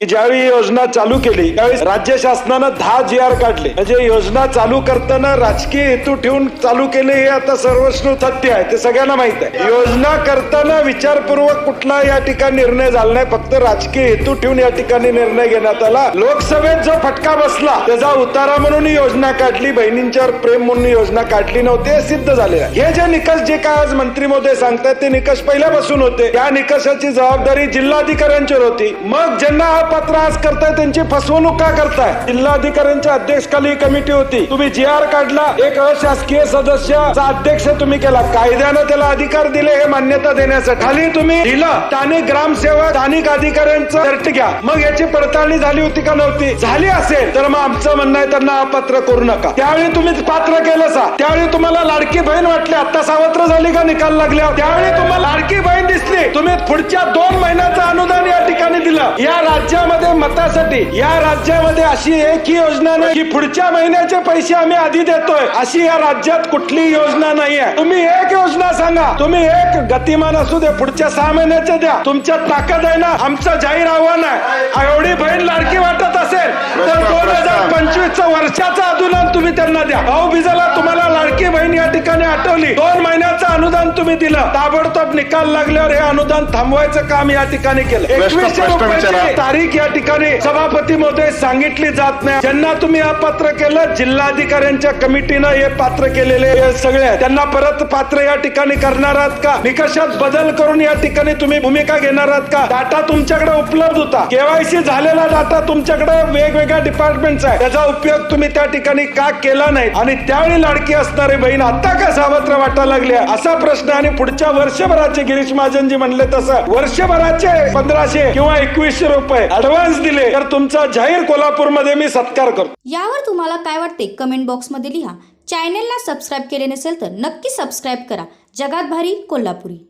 की ज्यावेळी योजना चालू केली त्यावेळी राज्य शासनानं दहा जी आर काढले. म्हणजे योजना चालू करताना राजकीय हेतू ठेवून चालू केले हे आता सर्वश्रू सत्य आहे ते सगळ्यांना माहीत आहे. योजना करताना विचारपूर्वक कुठला या ठिकाणी निर्णय झाला नाही फक्त राजकीय हेतू ठेवून या ठिकाणी निर्णय घेण्यात आला. लोकसभेत जो फटका बसला त्याचा उतारा म्हणून ही योजना काढली बहिणींच्यावर प्रेम म्हणून योजना काढली नव्हती हे सिद्ध झाले हे जे निकष जे काय आज मंत्री मोदी सांगतात ते निकष पहिल्यापासून होते. या निकषाची जबाबदारी जिल्हाधिकाऱ्यांच्यावर होती. मग ज्यांना हा त्रास करताय त्यांची फसवणूक का करताय? जिल्हाधिकाऱ्यांच्या अध्यक्षकाली कमिटी होती. तुम्ही जी आर काढला एक अशासकीय सदस्याचा अध्यक्ष तुम्ही केला. कायद्यानं त्याला अधिकार दिले हे मान्यता देण्यासाठी. खाली तुम्ही दिलं स्थानिक ग्रामसेवक स्थानिक अधिकाऱ्यांचं सर्ट घ्या. मग याची पडताळणी झाली होती का नव्हती? झाली असेल तर मग आमचं म्हणणं आहे त्यांना अपात्र करू नका. त्यावेळी तुम्ही पात्र केलं सा त्यावेळी तुम्हाला लाडकी बहीण वाटली. आता सावत्र झाली का निकाल लागल्या? त्यावेळी तुम्हाला लाडकी बहीण दिसली. तुम्ही पुढच्या दोन महिन्याचं अनुदान या ठिकाणी दिलं. या राज्य राज्यामध्ये मतासाठी या राज्यामध्ये अशी एक ही योजना नाही की पुढच्या महिन्याचे पैसे आम्ही आधी देतोय. अशी या राज्यात कुठली योजना नाही आहे तुम्ही एक योजना सांगा. तुम्ही एक गतिमान असू दे पुढच्या सहा महिन्याचे द्या. तुमच्यात ताकद आहे ना आमचं जाहीर आव्हान आहे. एवढी बहीण लाडकी वाटत असेल तर दोन हजार पंचवीस वर्षाचा अनुदान तुम्ही त्यांना द्या. भाऊ बिजाला तुम्हाला लाडकी बहीण या ठिकाणी आठवली. दोन महिन्याचं अनुदान तुम्ही दिलं. ताबडतोब निकाल लागल्यावर हे अनुदान थांबवायचं काम या ठिकाणी केलं. एकवीसशे रुपयाची. तारीख या ठिकाणी सभापती महोदय सांगितली जात नाही. ज्यांना तुम्ही हा पात्र केलं जिल्हाधिकाऱ्यांच्या कमिटीनं हे पात्र केलेले सगळे. त्यांना परत पात्र या ठिकाणी करणार आहात का? निकषात बदल करून या ठिकाणी तुम्ही भूमिका घेणार आहात का? डाटा तुमच्याकडे उपलब्ध होता. केवायसी झालेला डाटा तुमच्याकडे वेगवेगळ्या डिपार्टमेंटचा आहे त्याचा उपयोग तुम्ही त्या ठिकाणी का केला नाही? आणि त्यावेळी लाडकी असणारी बहीण आता का सावत्र वाटायला लागली असा प्रश्न आणि पुढच्या वर्षभराचे गिरीश महाजनजी म्हणले तसं. वर्षभराचे पंधराशे किंवा एकवीसशे रुपये ऍडव्हान्स दिले. तर तुमचा जाहीर कोल्हापूरमध्ये मी सत्कार करतो. यावर तुम्हाला काय वाटते? कमेंट बॉक्समध्ये लिहा. चॅनेलला सबस्क्राईब केले नसेल तर नक्की सबस्क्राईब करा. जगात भारी कोल्हापुरी.